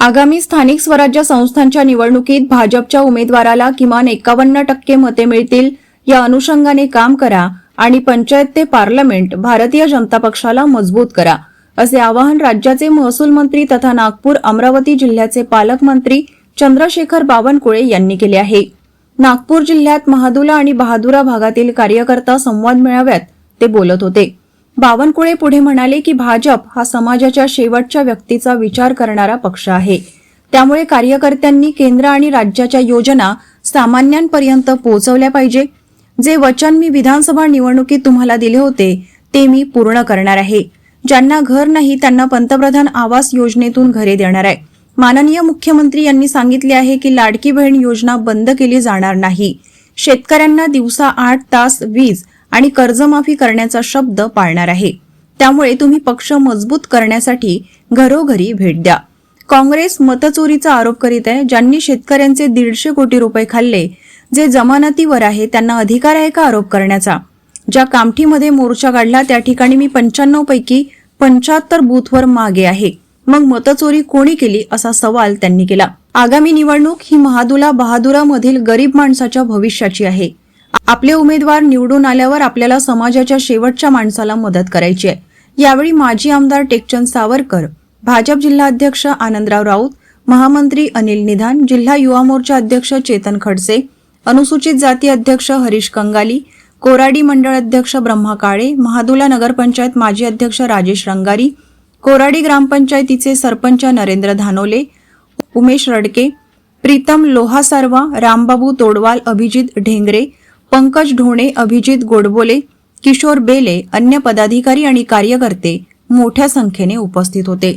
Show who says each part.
Speaker 1: आगामी स्थानिक स्वराज्य संस्थांच्या निवडणुकीत भाजपच्या उमेदवाराला किमान एकावन्न टक्के मते मिळतील. या अनुषंगाने काम करा आणि पंचायत ते पार्लमेंट भारतीय जनता पक्षाला मजबूत करा असे आवाहन राज्याचे महसूल मंत्री तथा नागपूर अमरावती जिल्ह्याचे पालकमंत्री चंद्रशेखर बावनकुळे यांनी केले आहे. नागपूर जिल्ह्यात महादुला आणि बहादुरा भागातील कार्यकर्ता संवाद मेळाव्यात ते बोलत होते. बावनकुळे पुढे म्हणाले की भाजप हा समाजाच्या शेवटच्या व्यक्तीचा विचार करणारा पक्ष आहे. त्यामुळे कार्यकर्त्यांनी केंद्र आणि राज्याच्या योजना सामान्यांपर्यंत पोहोचवल्या पाहिजे. जे वचन मी विधानसभा निवडणुकीत तुम्हाला दिले होते ते मी पूर्ण करणार आहे. ज्यांना घर नाही त्यांना पंतप्रधान आवास योजनेतून घरे देणार आहे. माननीय मुख्यमंत्री यांनी सांगितले आहे की लाडकी बहीण योजना बंद केली जाणार नाही. शेतकऱ्यांना दिवसा आठ तास वीज आणि कर्जमाफी करण्याचा शब्द पाळणार आहे. त्यामुळे तुम्ही पक्ष मजबूत करण्यासाठी घरोघरी भेट द्या. काँग्रेस मतचोरीचा आरोप करीत आहे ज्यांनी शेतकऱ्यांचे दीडशे कोटी रुपये खाल्ले जे जमानतीवर आहे त्यांना अधिकार आहे का आरोप करण्याचा? ज्या कामठीमध्ये मोर्चा काढला त्या ठिकाणी मी पंच्याण्णव पैकी पंच्याहत्तर बूथवर मागे आहे. मग मतचोरी कोणी केली असा सवाल त्यांनी केला. आगामी निवडणूक ही महादुला बहादुरामधील गरीब माणसाच्या भविष्याची आहे. आपले उमेदवार निवडून आल्यावर आपल्याला समाजाच्या शेवटच्या माणसाला मदत करायची आहे. यावेळी माजी आमदार टेकचंद सावरकर भाजप जिल्हाध्यक्ष आनंदराव राऊत महामंत्री अनिल निधान जिल्हा युवा मोर्चा अध्यक्ष चेतन खडसे अनुसूचित जाती अध्यक्ष हरीश कंगाली कोराडी मंडळ अध्यक्ष ब्रह्मा काळे महादुला नगरपंचायत माजी अध्यक्ष राजेश रंगारी कोराडी ग्रामपंचायतीचे सरपंच नरेंद्र धानोले उमेश रडके प्रीतम लोहासारवा रामबाबू तोडवाल अभिजित ढेंगरे पंकज ढोणे अभिजित गोडबोले किशोर बेले अन्य पदाधिकारी आणि कार्यकर्ते मोठ्या संख्येने उपस्थित होते.